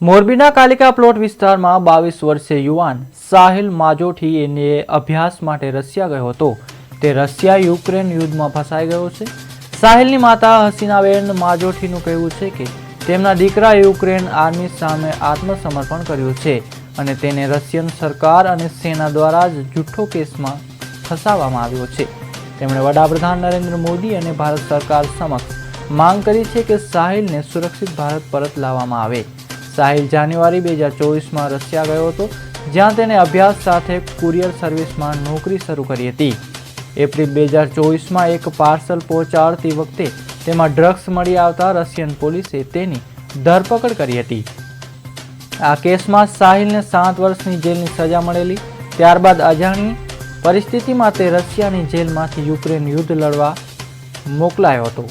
મોરબીના કાલિકા પ્લોટ વિસ્તારમાં બાવીસ વર્ષીય યુવાન સાહિલ માજોઠી એને અભ્યાસ માટે રશિયા ગયો હતો. તે રશિયા યુક્રેન યુદ્ધમાં ફસાઈ ગયો છે. સાહિલની માતા હસીનાબેન માજોઠીનું કહેવું છે કે તેમના દીકરા યુક્રેન આર્મી સામે આત્મસમર્પણ કર્યું છે અને તેને રશિયન સરકાર અને સેના દ્વારા જ જૂઠ્ઠો કેસમાં ફસાવવામાં આવ્યો છે. તેમણે વડાપ્રધાન નરેન્દ્ર મોદી અને ભારત સરકાર સમક્ષ માંગ કરી છે કે સાહિલને સુરક્ષિત ભારત પરત લાવવામાં આવે. સાહિલ જાન્યુઆરી બે હજાર ચોવીસમાં રશિયા ગયો હતો, જ્યાં તેને અભ્યાસ સાથે કુરિયર સર્વિસમાં નોકરી શરૂ કરી હતી. એપ્રિલ બે હજાર ચોવીસમાં એક પાર્સલ પહોંચાડતી વખતે તેમાં ડ્રગ્સ મળી આવતા રશિયન પોલીસે તેની ધરપકડ કરી હતી. આ કેસમાં સાહિલને સાત વર્ષની જેલની સજા મળેલી, ત્યારબાદ અજાણી પરિસ્થિતિમાં તે રશિયાની જેલમાંથી યુક્રેન યુદ્ધ લડવા મોકલાયો હતો.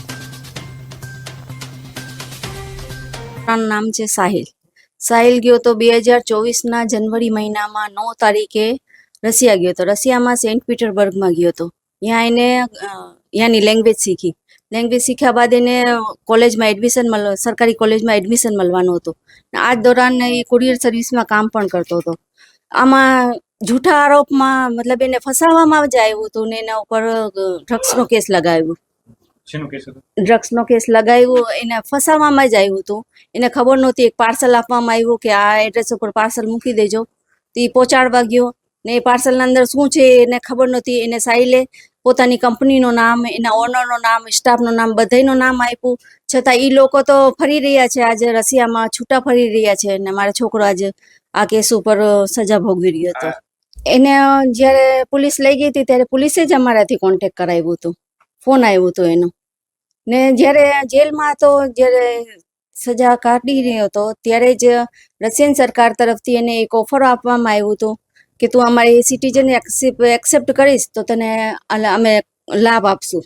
નામ છે સાહિલ. સાહિલ ગયો તો બે હજાર ચોવીસના જનવરી મહિનામાં નવ તારીખે રશિયા ગયો હતો રશિયામાં સેન્ટ પીટરબર્ગમાં ગયો હતો ત્યાં એને ત્યાંની લેંગ્વેજ શીખી. લેંગ્વેજ શીખ્યા બાદ એને કોલેજમાં એડમિશન મળ સરકારી કોલેજમાં એડમિશન મળવાનું હતું. આ જ દોરાન એ કુરિયર સર્વિસમાં કામ પણ કરતો હતો. આમાં જૂઠા આરોપમાં મતલબ એને ફસાવવામાં જ આવ્યું હતું ને એના ઉપર ડ્રગ્સનો કેસ લગાવ્યો. શેનો કેસ હતો? ડ્રગ્સનો કેસ લગાવ્યો એને ફસાવવામાં જ આવ્યું હતું. એને ખબર નહોતી એક પાર્સલ આપવામાં આવ્યું કે આ એડ્રેસ ઉપર પાર્સલ મૂકી દેજો. તો એ પહોંચાડવા ગયો. ને એ પાર્સલના અંદર શું છે એને ખબર નહોતી. એને સાહિલે પોતાની કંપનીનું નામ એના ઓનરનું નામ સ્ટાફનું નામ બધાનું નામ આપ્યું. છતાં એ લોકો તો ફરી રહ્યા છે. આજે રશિયામાં છૂટા ફરી રહ્યા છે અને મારો છોકરો આજે આ કેસ ઉપર સજા ભોગવી રહ્યો હતો. એને જ્યારે પોલીસ લઈ ગઈ હતી ત્યારે પોલીસે જ અમારાથી કોન્ટેક્ટ કરાવ્યું હતું. ફોન આવ્યો હતો એનો. ને જ્યારે જેલમાં તો જ્યારે સજા કાઢી રહ્યો હતો, ત્યારે જ રશિયન સરકાર તરફથી એને એક ઓફર આપવામાં આવ્યું હતું કે તું અમારી સિટીઝન એક્સેપ્ટ કરીશ તો તને અમે લાભ આપશું.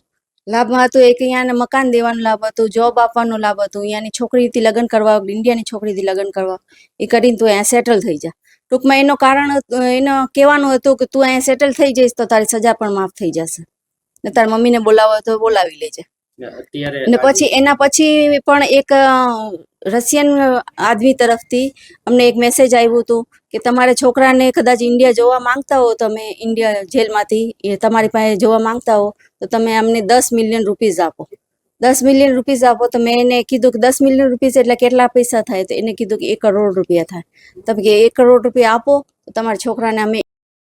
લાભમાં હતું એક અહીંયાને મકાન દેવાનો લાભ હતું જોબ આપવાનો લાભ હતું, અહીંયાની છોકરીથી લગ્ન કરવા, ઇન્ડિયાની છોકરીથી લગ્ન કરવા. એ કરીને તું અહીંયા સેટલ થઈ જા. ટૂંકમાં એનું કારણ હતું- એનો કહેવાનું હતું કે તું અહીંયા સેટલ થઈ જઈશ તો તારી સજા પણ માફ થઈ જશે. ને તારી મમ્મીને બોલાવો તો બોલાવી લેજે. ને પછી એના પછી પણ એક રશિયન આદમી તરફથી અમને એક મેસેજ આવ્યું હતું કે તમારે છોકરાને કદાચ ઇન્ડિયા જોવા માંગતા હો તમે ઇન્ડિયા જેલમાંથી એ તમારી પાસે જોવા માંગતા હો તો તમે અમને દસ મિલિયન રૂપીઝ આપો. દસ મિલિયન રૂપીઝ આપો તો મેં એને કીધું કે દસ મિલિયન રૂપીઝ એટલે કેટલા પૈસા થાય? તો એને કીધું કે એક કરોડ રૂપિયા થાય. તમે કે એક કરોડ રૂપિયા આપો તો તમારા છોકરાને અમે